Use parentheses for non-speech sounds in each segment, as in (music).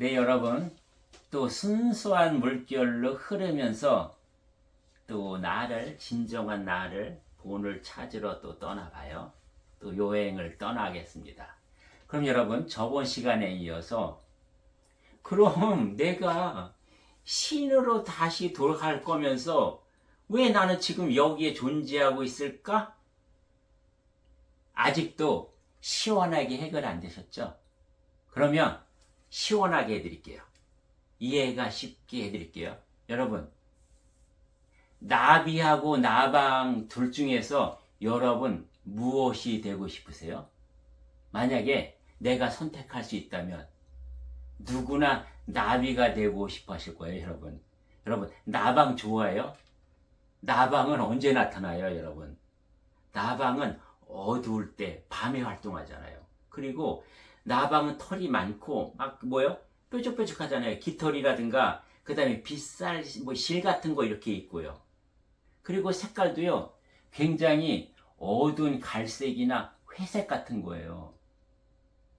네, 여러분. 또 순수한 물결로 흐르면서 또 나를, 진정한 나를 본을 찾으러 또 떠나봐요. 또 여행을 떠나겠습니다. 그럼 여러분, 저번 시간에 이어서 그럼 내가 신으로 다시 돌아갈 거면서 왜 나는 지금 여기에 존재하고 있을까? 아직도 시원하게 해결 안 되셨죠? 그러면 시원하게 해드릴게요. 이해가 쉽게 해드릴게요. 여러분, 나비하고 나방 둘 중에서 여러분 무엇이 되고 싶으세요? 만약에 내가 선택할 수 있다면 누구나 나비가 되고 싶어 하실 거예요, 여러분. 여러분, 나방 좋아해요? 나방은 언제 나타나요, 여러분? 나방은 어두울 때 밤에 활동하잖아요. 그리고 나방은 털이 많고 막 뭐요? 뾰족뾰족하잖아요. 깃털이라든가 그 다음에 빗살 뭐 실 같은 거 이렇게 있고요. 그리고 색깔도요. 굉장히 어두운 갈색이나 회색 같은 거예요.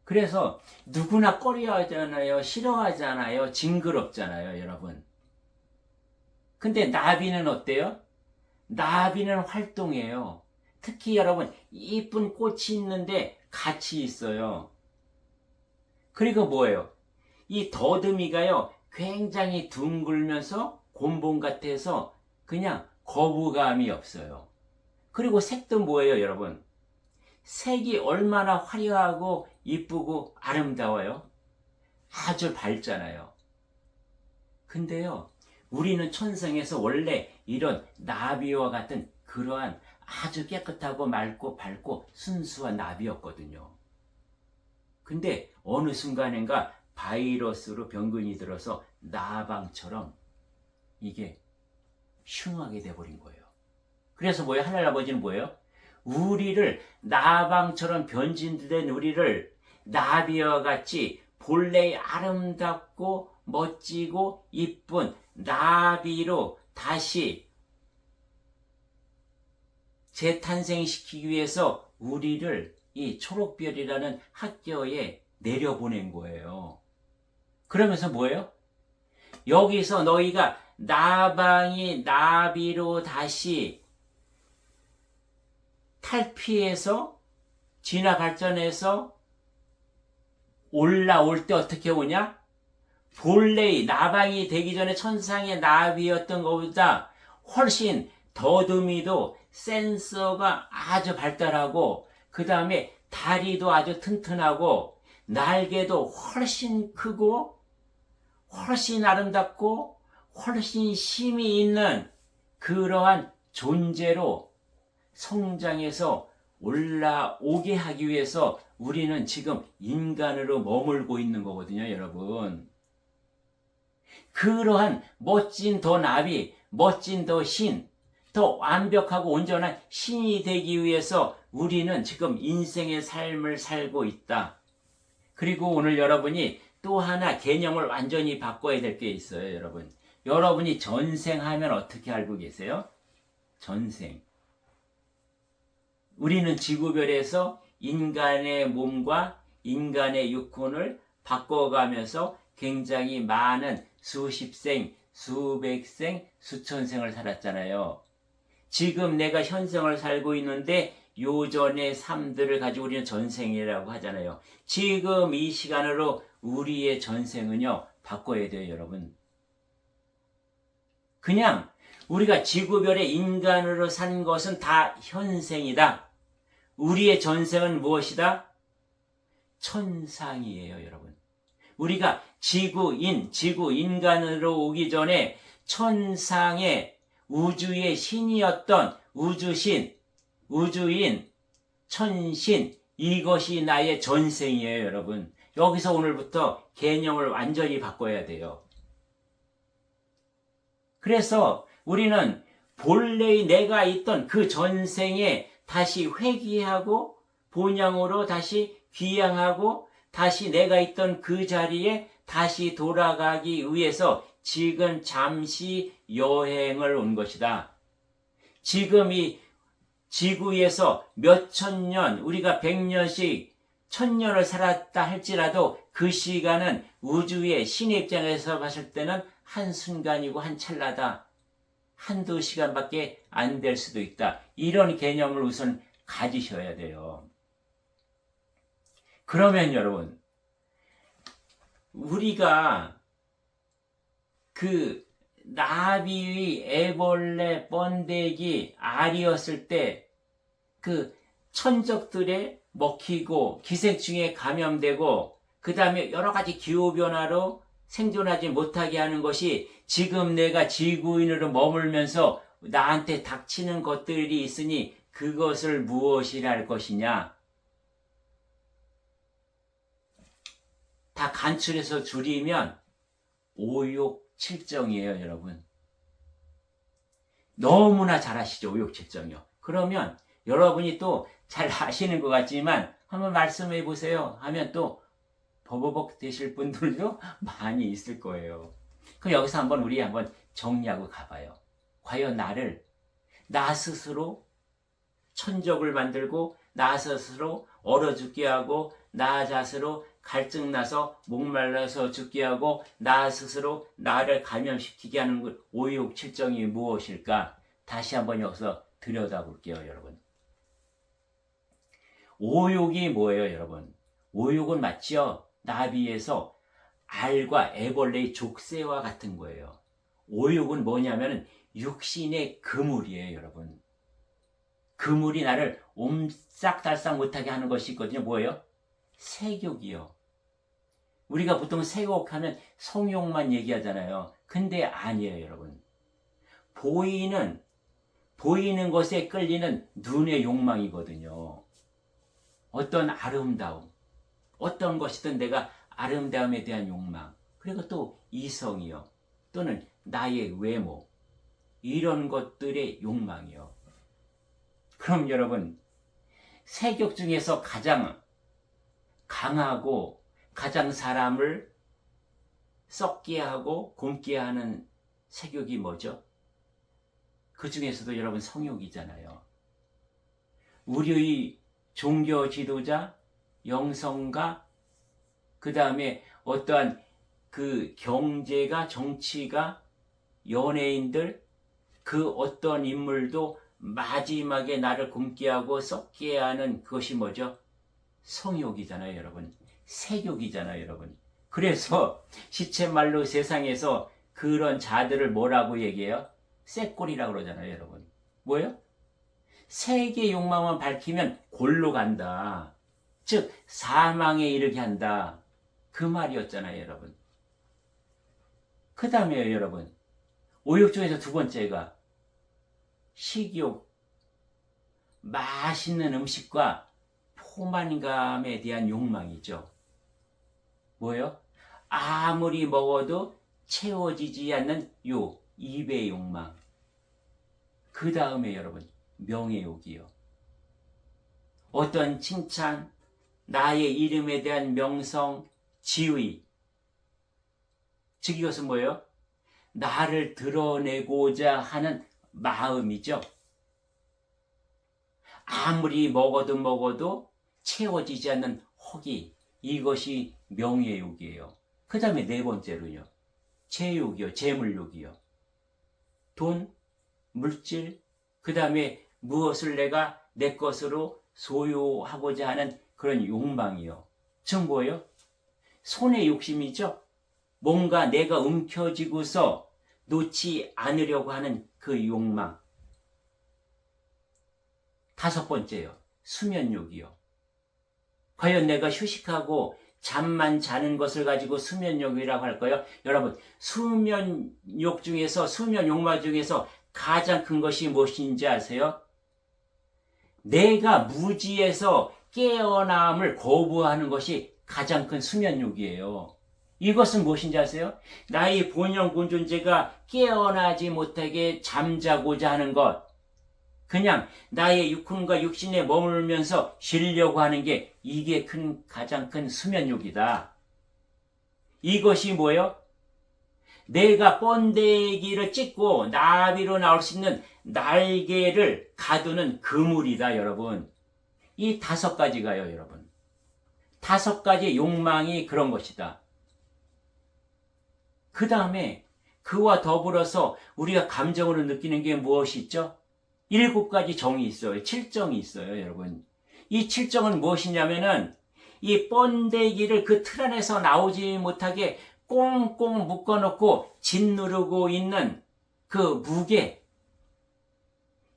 그래서 누구나 꺼려하잖아요. 싫어하잖아요. 징그럽잖아요, 여러분. 근데 나비는 어때요? 나비는 활동해요. 특히 여러분, 이쁜 꽃이 있는데 같이 있어요. 그리고 뭐예요? 이 더듬이가요, 굉장히 둥글면서 곤봉 같아서 그냥 거부감이 없어요. 그리고 색도 뭐예요, 여러분? 색이 얼마나 화려하고 이쁘고 아름다워요? 아주 밝잖아요. 근데요, 우리는 천성에서 원래 이런 나비와 같은 그러한 아주 깨끗하고 맑고 밝고 순수한 나비였거든요. 근데 어느 순간인가 바이러스로 병균이 들어서 나방처럼 이게 흉하게 돼버린 거예요. 그래서 뭐예요? 하늘 아버지는 뭐예요? 우리를 나방처럼 변진된 우리를 나비와 같이 본래의 아름답고 멋지고 이쁜 나비로 다시 재탄생시키기 위해서 우리를 이 초록별이라는 학교에 내려보낸 거예요. 그러면서 뭐예요? 여기서 너희가 나방이 나비로 다시 탈피해서 진화 발전해서 올라올 때 어떻게 오냐? 본래의 나방이 되기 전에 천상의 나비였던 것보다 훨씬 더듬이도 센서가 아주 발달하고 그 다음에 다리도 아주 튼튼하고 날개도 훨씬 크고 훨씬 아름답고 훨씬 힘이 있는 그러한 존재로 성장해서 올라오게 하기 위해서 우리는 지금 인간으로 머물고 있는 거거든요, 여러분. 그러한 멋진 더 나비, 멋진 더 신, 더 완벽하고 온전한 신이 되기 위해서 우리는 지금 인생의 삶을 살고 있다. 그리고 오늘 여러분이 또 하나 개념을 완전히 바꿔야 될 게 있어요, 여러분. 여러분이 전생하면 어떻게 알고 계세요? 전생. 우리는 지구별에서 인간의 몸과 인간의 육혼을 바꿔가면서 굉장히 많은 수십 생, 수백 생, 수천 생을 살았잖아요. 지금 내가 현생을 살고 있는데 요전의 삶들을 가지고 우리는 전생이라고 하잖아요. 지금 이 시간으로 우리의 전생은요, 바꿔야 돼요, 여러분. 그냥 우리가 지구별의 인간으로 산 것은 다 현생이다. 우리의 전생은 무엇이다? 천상이에요, 여러분. 우리가 지구인, 지구 인간으로 오기 전에 천상의 우주의 신이었던 우주신, 우주인, 천신, 이것이 나의 전생이에요, 여러분. 여기서 오늘부터 개념을 완전히 바꿔야 돼요. 그래서 우리는 본래의 내가 있던 그 전생에 다시 회귀하고 본향으로 다시 귀향하고 다시 내가 있던 그 자리에 다시 돌아가기 위해서 지금 잠시 여행을 온 것이다. 지금 이 지구에서 몇천 년, 우리가 백 년씩 천년을 살았다 할지라도 그 시간은 우주의 신의 입장에서 봤을 때는 한순간이고 한 찰나다. 한두 시간밖에 안 될 수도 있다. 이런 개념을 우선 가지셔야 돼요. 그러면 여러분, 우리가 그 나비, 애벌레, 번데기, 알이었을 때 그 천적들의 먹히고 기생충에 감염되고 그 다음에 여러 가지 기후변화로 생존하지 못하게 하는 것이 지금 내가 지구인으로 머물면서 나한테 닥치는 것들이 있으니 그것을 무엇이라 할 것이냐? 다 간추려서 줄이면 오욕 칠정이에요, 여러분. 너무나 잘 아시죠, 오욕칠정이요. 그러면 여러분이 또 잘 아시는 것 같지만 한번 말씀해 보세요 하면 또 버버벅 되실 분들도 (laughs) 많이 있을 거예요. 그럼 여기서 한번 우리 한번 정리하고 가봐요. 과연 나를 나 스스로 천적을 만들고 나 스스로 얼어 죽게 하고 나 자스로 갈증 나서 목말라서 죽게 하고 나 스스로 나를 감염시키게 하는 그 오욕 칠정이 무엇일까? 다시 한번 여기서 들여다볼게요, 여러분. 오욕이 뭐예요, 여러분? 오욕은 맞죠? 나비에서 알과 애벌레의 족쇄와 같은 거예요. 오욕은 뭐냐면 육신의 그물이에요, 여러분. 그물이 나를 옴싹달싹 못하게 하는 것이 있거든요. 뭐예요? 색욕이요. 우리가 보통 색욕하면 성욕만 얘기하잖아요. 근데 아니에요, 여러분. 보이는, 보이는 것에 끌리는 눈의 욕망이거든요. 어떤 아름다움, 어떤 것이든 내가 아름다움에 대한 욕망, 그리고 또 이성이요. 또는 나의 외모, 이런 것들의 욕망이요. 그럼 여러분, 세격 중에서 가장 강하고 가장 사람을 썩게 하고 굶게 하는 세격이 뭐죠? 그 중에서도 여러분 성욕이잖아요. 우리의 종교 지도자, 영성가, 그 다음에 어떠한 그 경제가, 정치가, 연예인들, 그 어떤 인물도 마지막에 나를 굶게 하고 썩게 하는 그것이 뭐죠? 성욕이잖아요, 여러분. 세욕이잖아요, 여러분. 그래서 (laughs) 시체 말로 세상에서 그런 자들을 뭐라고 얘기해요? 쇠꼬리라고 그러잖아요, 여러분. 뭐예요? 세계 욕망만 밝히면 골로 간다. 즉, 사망에 이르게 한다. 그 말이었잖아요, 여러분. 그 다음에요, 여러분. 오욕 중에서 두 번째가 식욕, 맛있는 음식과 포만감에 대한 욕망이죠. 뭐요? 아무리 먹어도 채워지지 않는 요 입의 욕망. 그 다음에 여러분 명예욕이요. 어떤 칭찬, 나의 이름에 대한 명성, 지위. 즉 이것은 뭐예요? 나를 드러내고자 하는 마음이죠. 아무리 먹어도 먹어도 채워지지 않는 허기. 이것이 명예욕이에요. 그 다음에 네 번째로요. 재욕이요. 재물욕이요. 돈, 물질, 그 다음에 무엇을 내가 내 것으로 소유하고자 하는 그런 욕망이요. 즉 뭐예요? 손의 욕심이죠. 뭔가 내가 움켜쥐고서 놓지 않으려고 하는 그 욕망. 다섯 번째요. 수면욕이요. 과연 내가 휴식하고 잠만 자는 것을 가지고 수면욕이라고 할까요? 여러분, 수면욕 중에서, 수면 욕망 중에서 가장 큰 것이 무엇인지 아세요? 내가 무지에서 깨어남을 거부하는 것이 가장 큰 수면욕이에요. 이것은 무엇인지 아세요? 나의 본영 존재가 깨어나지 못하게 잠자고자 하는 것. 그냥 나의 육훈과 육신에 머물면서 쉬려고 하는 게 이게 큰, 가장 큰 수면욕이다. 이것이 뭐예요? 내가 번데기를 찍고 나비로 나올 수 있는 날개를 가두는 그물이다, 여러분. 이 다섯 가지가요, 여러분. 다섯 가지 욕망이 그런 것이다. 그 다음에 그와 더불어서 우리가 감정으로 느끼는 게 무엇이 있죠? 일곱 가지 정이 있어요. 칠정이 있어요, 여러분. 이 칠정은 무엇이냐면은 이 번데기를 그 틀 안에서 나오지 못하게 꽁꽁 묶어놓고 짓누르고 있는 그 무게.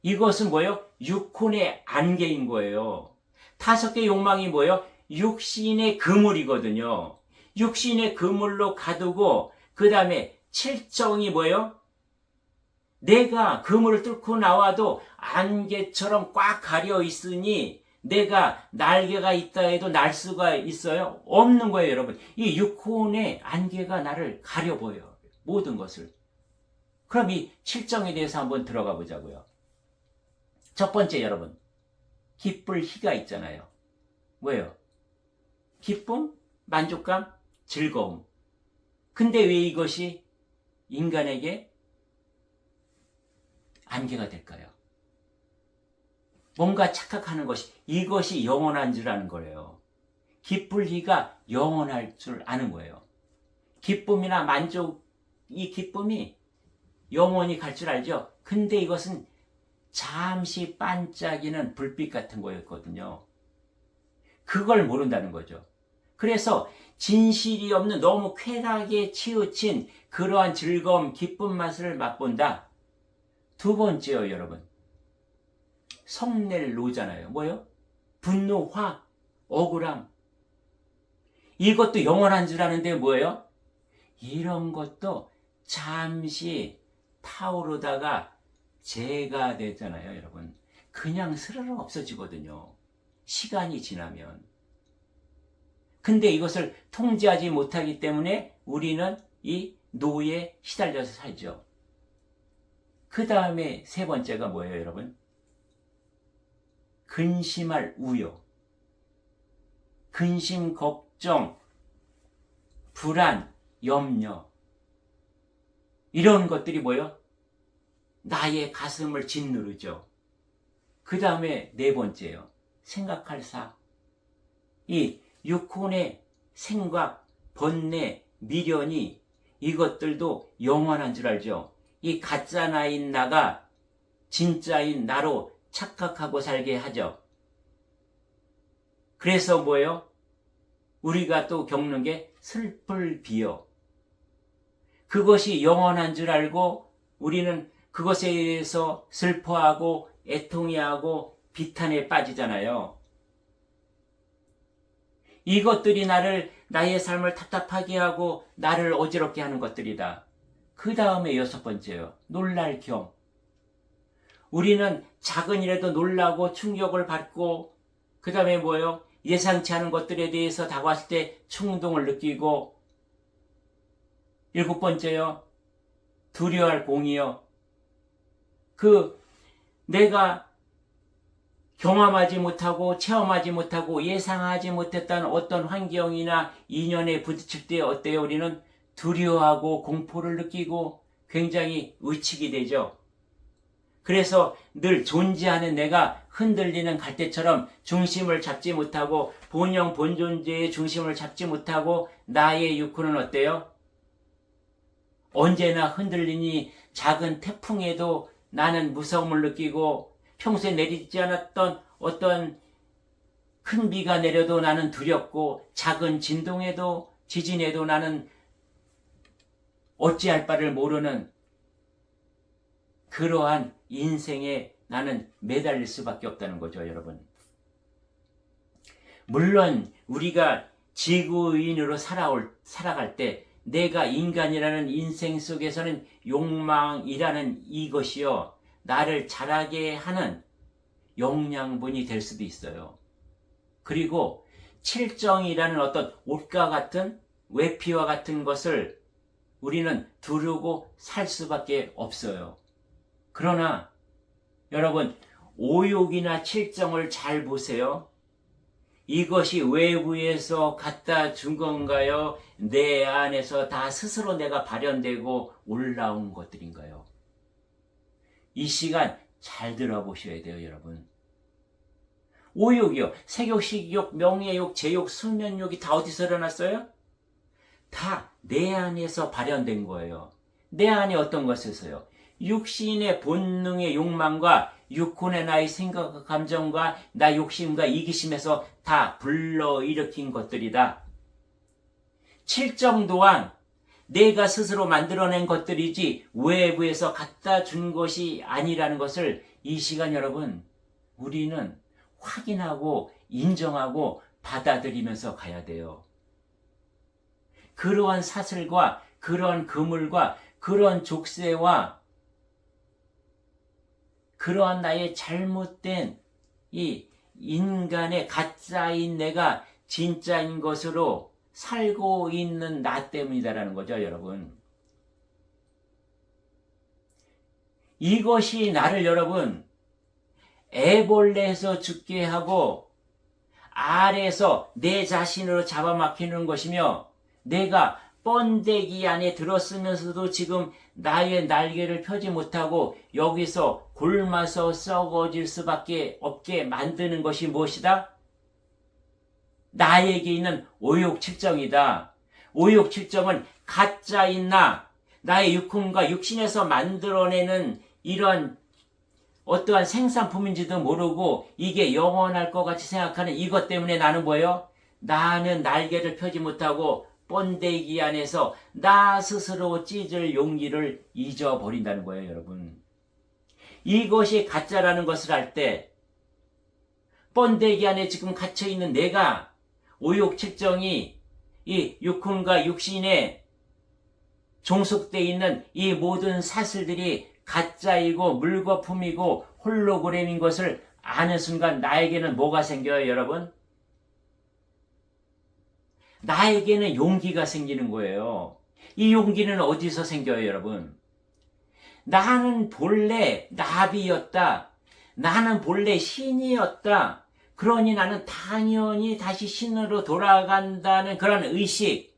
이것은 뭐예요? 육혼의 안개인 거예요. 다섯 개 욕망이 뭐예요? 육신의 그물이거든요. 육신의 그물로 가두고 그 다음에 칠정이 뭐예요? 내가 그물을 뚫고 나와도 안개처럼 꽉 가려 있으니 내가 날개가 있다 해도 날 수가 있어요? 없는 거예요, 여러분. 이 육혼의 안개가 나를 가려 보여요. 모든 것을. 그럼 이 칠정에 대해서 한번 들어가 보자고요. 첫 번째, 여러분. 기쁠 희가 있잖아요. 뭐예요? 기쁨, 만족감, 즐거움. 근데 왜 이것이 인간에게 안개가 될까요? 뭔가 착각하는 것이 이것이 영원한 줄 아는 거예요. 기쁠 리가 영원할 줄 아는 거예요. 기쁨이나 만족, 이 기쁨이 영원히 갈 줄 알죠? 근데 이것은 잠시 반짝이는 불빛 같은 거였거든요. 그걸 모른다는 거죠. 그래서 진실이 없는 너무 쾌락에 치우친 그러한 즐거움, 기쁜 맛을 맛본다. 두 번째요, 여러분. 성낼 노잖아요. 뭐요? 분노, 화, 억울함. 이것도 영원한 줄 아는데 뭐예요? 이런 것도 잠시 타오르다가 재가 되잖아요, 여러분. 그냥 스르르 없어지거든요. 시간이 지나면. 근데 이것을 통제하지 못하기 때문에 우리는 이 노에 시달려서 살죠. 그 다음에 세 번째가 뭐예요, 여러분? 근심할 우려. 근심, 걱정, 불안, 염려. 이런 것들이 뭐예요? 나의 가슴을 짓누르죠. 그 다음에 네 번째요. 생각할 사. 이 육혼의 생각, 번뇌, 미련이 이것들도 영원한 줄 알죠. 이 가짜 나인 나가 진짜인 나로 착각하고 살게 하죠. 그래서 뭐예요? 우리가 또 겪는 게 슬플 비요. 그것이 영원한 줄 알고 우리는 그것에 대해서 슬퍼하고 애통해하고 비탄에 빠지잖아요. 이것들이 나를 나의 삶을 답답하게 하고 나를 어지럽게 하는 것들이다. 그 다음에 여섯 번째요. 놀랄 겸. 우리는 작은 일에도 놀라고 충격을 받고 그 다음에 뭐예요? 예상치 않은 것들에 대해서 다가왔을 때 충동을 느끼고 일곱 번째요. 두려워할 공이요. 그 내가 경험하지 못하고 체험하지 못하고 예상하지 못했던 어떤 환경이나 인연에 부딪힐 때 어때요? 우리는 두려워하고 공포를 느끼고 굉장히 의식이 되죠. 그래서 늘 존재하는 내가 흔들리는 갈대처럼 중심을 잡지 못하고 본영 본존재의 중심을 잡지 못하고 나의 육혼은 어때요? 언제나 흔들리니 작은 태풍에도 나는 무서움을 느끼고 평소에 내리지 않았던 어떤 큰 비가 내려도 나는 두렵고 작은 진동에도 지진에도 나는 어찌할 바를 모르는 그러한 인생에 나는 매달릴 수밖에 없다는 거죠, 여러분. 물론 우리가 지구인으로 살아올, 살아갈 때 내가 인간이라는 인생 속에서는 욕망이라는 이것이요. 나를 자라게 하는 영양분이 될 수도 있어요. 그리고 칠정이라는 어떤 옷과 같은 외피와 같은 것을 우리는 두르고 살 수밖에 없어요. 그러나 여러분 오욕이나 칠정을 잘 보세요. 이것이 외부에서 갖다 준 건가요? 내 안에서 다 스스로 내가 발현되고 올라온 것들인가요? 이 시간 잘 들어보셔야 돼요, 여러분. 오욕이요. 색욕, 식욕, 명예욕, 제욕, 수면욕이 다 어디서 일어났어요? 다 내 안에서 발현된 거예요. 내 안에 어떤 것에서요? 육신의 본능의 욕망과 육혼의 나의 생각과 감정과 나 욕심과 이기심에서 다 불러일으킨 것들이다. 칠정 또한 내가 스스로 만들어낸 것들이지 외부에서 갖다 준 것이 아니라는 것을 이 시간 여러분 우리는 확인하고 인정하고 받아들이면서 가야 돼요. 그러한 사슬과 그러한 그물과 그러한 족쇄와 그러한 나의 잘못된 이 인간의 가짜인 내가 진짜인 것으로 살고 있는 나 때문이다라는 거죠, 여러분. 이것이 나를 여러분 애벌레에서 죽게 하고 알에서 내 자신으로 잡아막히는 것이며 내가 번데기 안에 들었으면서도 지금 나의 날개를 펴지 못하고 여기서 굶어서 썩어질 수밖에 없게 만드는 것이 무엇이다? 나에게 있는 오욕칠정이다. 오욕칠정은 가짜인 나, 나의 육훈과 육신에서 만들어내는 이런 어떠한 생산품인지도 모르고 이게 영원할 것 같이 생각하는 이것 때문에 나는 뭐예요? 나는 날개를 펴지 못하고 번데기 안에서 나 스스로 찢을 용기를 잊어버린다는 거예요, 여러분. 이것이 가짜라는 것을 알 때, 번데기 안에 지금 갇혀있는 내가 오욕칠정이 이 육혼과 육신에 종속되어 있는 이 모든 사슬들이 가짜이고 물거품이고 홀로그램인 것을 아는 순간 나에게는 뭐가 생겨요, 여러분? 나에게는 용기가 생기는 거예요. 이 용기는 어디서 생겨요, 여러분? 나는 본래 나비였다. 나는 본래 신이었다. 그러니 나는 당연히 다시 신으로 돌아간다는 그런 의식.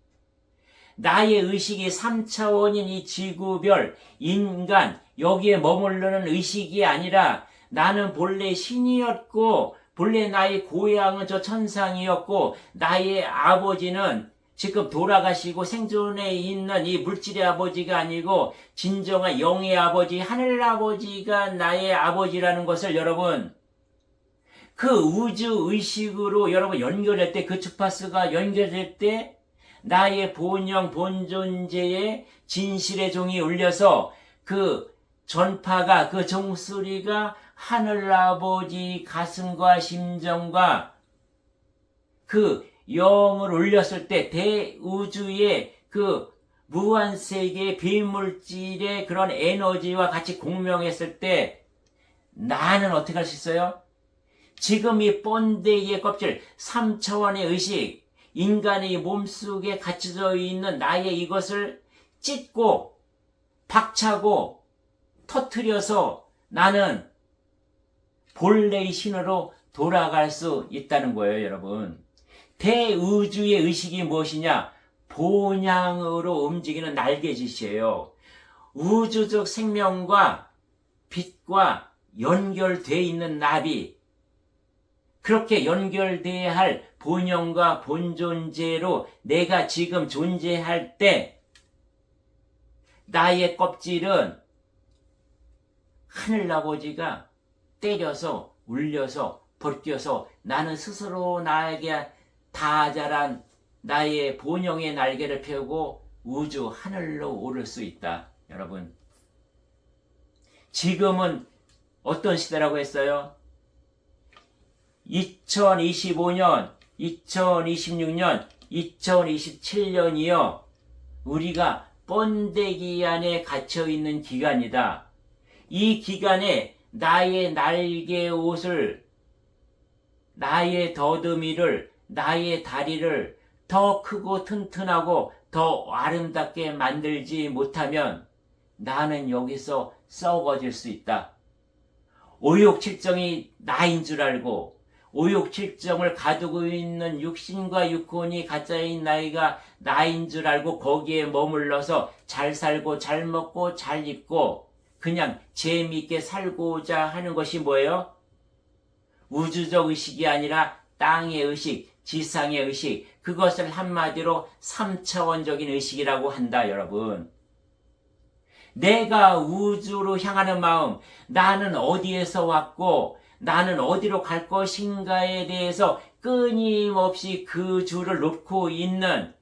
나의 의식이 3차원인 이 지구별, 인간, 여기에 머무르는 의식이 아니라 나는 본래 신이었고 본래 나의 고향은 저 천상이었고 나의 아버지는 지금 돌아가시고 생존에 있는 이 물질의 아버지가 아니고 진정한 영의 아버지 하늘 아버지가 나의 아버지라는 것을 여러분 그 우주 의식으로 여러분 연결할 때 그 주파수가 연결될 때 나의 본영 본존재의 진실의 종이 울려서 그 전파가 그 종소리가 하늘 아버지 가슴과 심정과 그 영을 올렸을 때 대우주의 그 무한 세계의 비물질의 그런 에너지와 같이 공명했을 때 나는 어떻게 할 수 있어요? 지금 이 번데기의 껍질 3차원의 의식 인간의 몸속에 갇혀져 있는 나의 이것을 찢고 박차고 터트려서 나는 본래의 신으로 돌아갈 수 있다는 거예요, 여러분. 대우주의 의식이 무엇이냐? 본향으로 움직이는 날개짓이에요. 우주적 생명과 빛과 연결되어 있는 나비. 그렇게 연결되어야 할 본영과 본존재로 내가 지금 존재할 때 나의 껍질은 하늘 아버지가 때려서 울려서 벗겨서 나는 스스로 나에게 다 자란 나의 본영의 날개를 펴고 우주 하늘로 오를 수 있다. 여러분. 지금은 어떤 시대라고 했어요? 2025년, 2026년, 2027년이요. 우리가 번데기 안에 갇혀 있는 기간이다. 이 기간에 나의 날개 옷을, 나의 더듬이를, 나의 다리를 더 크고 튼튼하고 더 아름답게 만들지 못하면 나는 여기서 썩어질 수 있다. 오욕칠정이 나인 줄 알고 오욕칠정을 가두고 있는 육신과 육혼이 가짜인 나이가 나인 줄 알고 거기에 머물러서 잘 살고 잘 먹고 잘 입고 그냥 재미있게 살고자 하는 것이 뭐예요? 우주적 의식이 아니라 땅의 의식, 지상의 의식, 그것을 한마디로 3차원적인 의식이라고 한다, 여러분. 내가 우주로 향하는 마음, 나는 어디에서 왔고, 나는 어디로 갈 것인가에 대해서 끊임없이 그 줄을 놓고 있는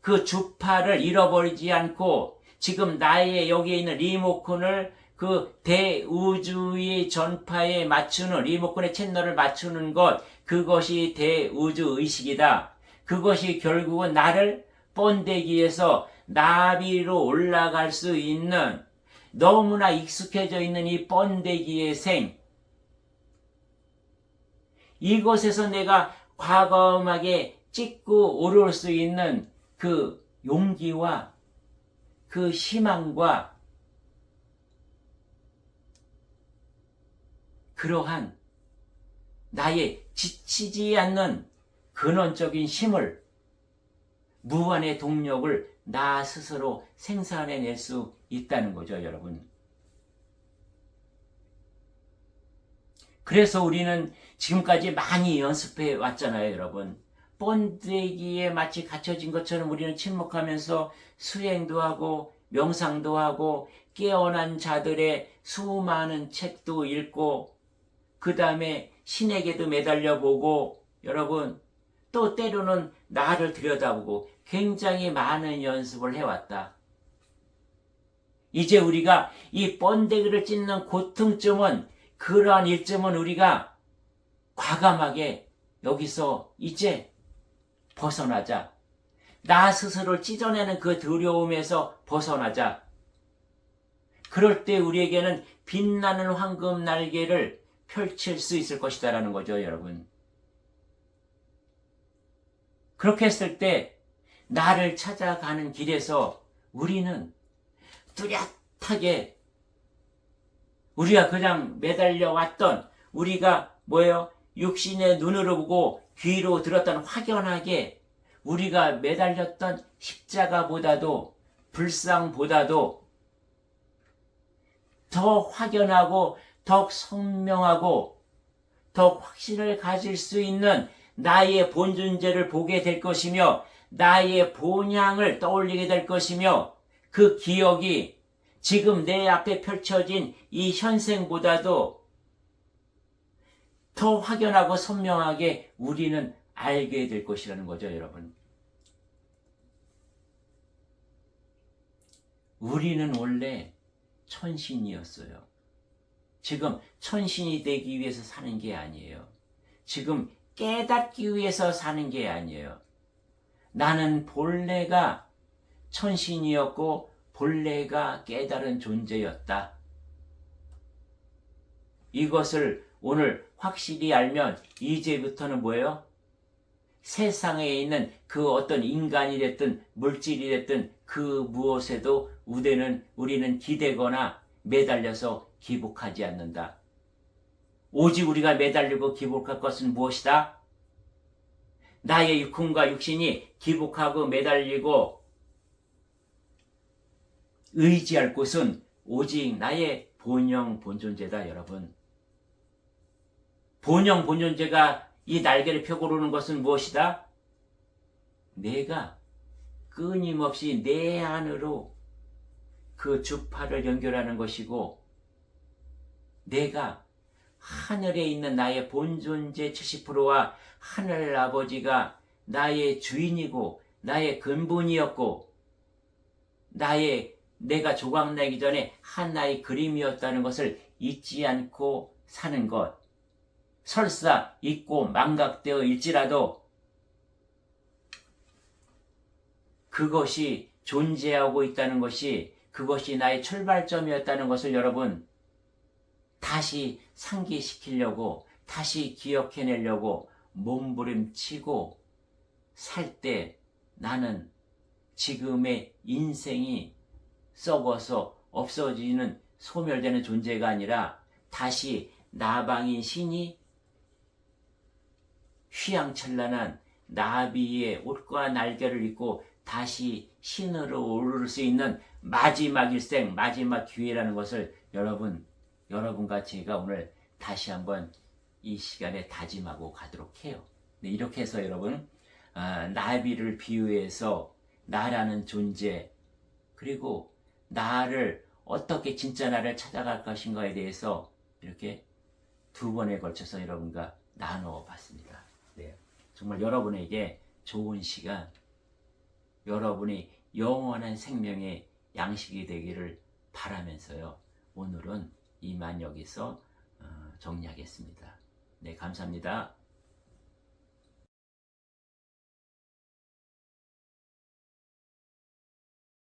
그 주파를 잃어버리지 않고 지금 나의 여기에 있는 리모컨을 그 대우주의 전파에 맞추는 리모컨의 채널을 맞추는 것 그것이 대우주 의식이다. 그것이 결국은 나를 번데기에서 나비로 올라갈 수 있는 너무나 익숙해져 있는 이 번데기의 생 이곳에서 내가 과감하게 찍고 오를 수 있는 그 용기와 그 희망과 그러한 나의 지치지 않는 근원적인 힘을 무한의 동력을 나 스스로 생산해낼 수 있다는 거죠, 여러분. 그래서 우리는 지금까지 많이 연습해 왔잖아요, 여러분. 번데기에 마치 갇혀진 것처럼 우리는 침묵하면서 수행도 하고 명상도 하고 깨어난 자들의 수많은 책도 읽고 그 다음에 신에게도 매달려 보고 여러분 또 때로는 나를 들여다보고 굉장히 많은 연습을 해왔다. 이제 우리가 이 번데기를 찢는 고통점은 그러한 일점은 우리가 과감하게 여기서 이제 벗어나자. 나 스스로를 찢어내는 그 두려움에서 벗어나자. 그럴 때 우리에게는 빛나는 황금 날개를 펼칠 수 있을 것이다라는 거죠, 여러분. 그렇게 했을 때 나를 찾아가는 길에서 우리는 뚜렷하게 우리가 그냥 매달려 왔던 우리가 뭐예요? 육신의 눈으로 보고 귀로 들었던 확연하게 우리가 매달렸던 십자가보다도 불상보다도 더 확연하고 더 선명하고 더 확신을 가질 수 있는 나의 본존재를 보게 될 것이며 나의 본향을 떠올리게 될 것이며 그 기억이 지금 내 앞에 펼쳐진 이 현생보다도 더 확연하고 선명하게 우리는 알게 될 것이라는 거죠, 여러분. 우리는 원래 천신이었어요. 지금 천신이 되기 위해서 사는 게 아니에요. 지금 깨닫기 위해서 사는 게 아니에요. 나는 본래가 천신이었고 본래가 깨달은 존재였다. 이것을 오늘 확실히 알면 이제부터는 뭐예요? 세상에 있는 그 어떤 인간이 됐든 물질이 됐든 그 무엇에도 우대는 우리는 기대거나 매달려서 기복하지 않는다. 오직 우리가 매달리고 기복할 것은 무엇이다? 나의 육훈과 육신이 기복하고 매달리고 의지할 곳은 오직 나의 본영 본존재다, 여러분. 본영 본존재가 이 날개를 펴고 오르는 것은 무엇이다? 내가 끊임없이 내 안으로 그 주파를 연결하는 것이고, 내가 하늘에 있는 나의 본존재 70%와 하늘 아버지가 나의 주인이고, 나의 근본이었고, 나의 내가 조각내기 전에 하나의 그림이었다는 것을 잊지 않고 사는 것. 설사 잊고 망각되어 일지라도 그것이 존재하고 있다는 것이 그것이 나의 출발점이었다는 것을 여러분 다시 상기시키려고 다시 기억해내려고 몸부림치고 살 때 나는 지금의 인생이 썩어서 없어지는 소멸되는 존재가 아니라 다시 나방인 신이 휘황찬란한 나비의 옷과 날개를 입고 다시 신으로 오를 수 있는 마지막 일생, 마지막 기회라는 것을 여러분, 여러분과 제가 오늘 다시 한번 이 시간에 다짐하고 가도록 해요. 네, 이렇게 해서 여러분 아, 나비를 비유해서 나라는 존재 그리고 나를 어떻게 진짜 나를 찾아갈 것인가에 대해서 이렇게 두 번에 걸쳐서 여러분과 나누어 봤습니다. 네. 정말 여러분에게 좋은 시간, 여러분이 영원한 생명의 양식이 되기를 바라면서요. 오늘은 이만 여기서 어, 정리하겠습니다. 네, 감사합니다.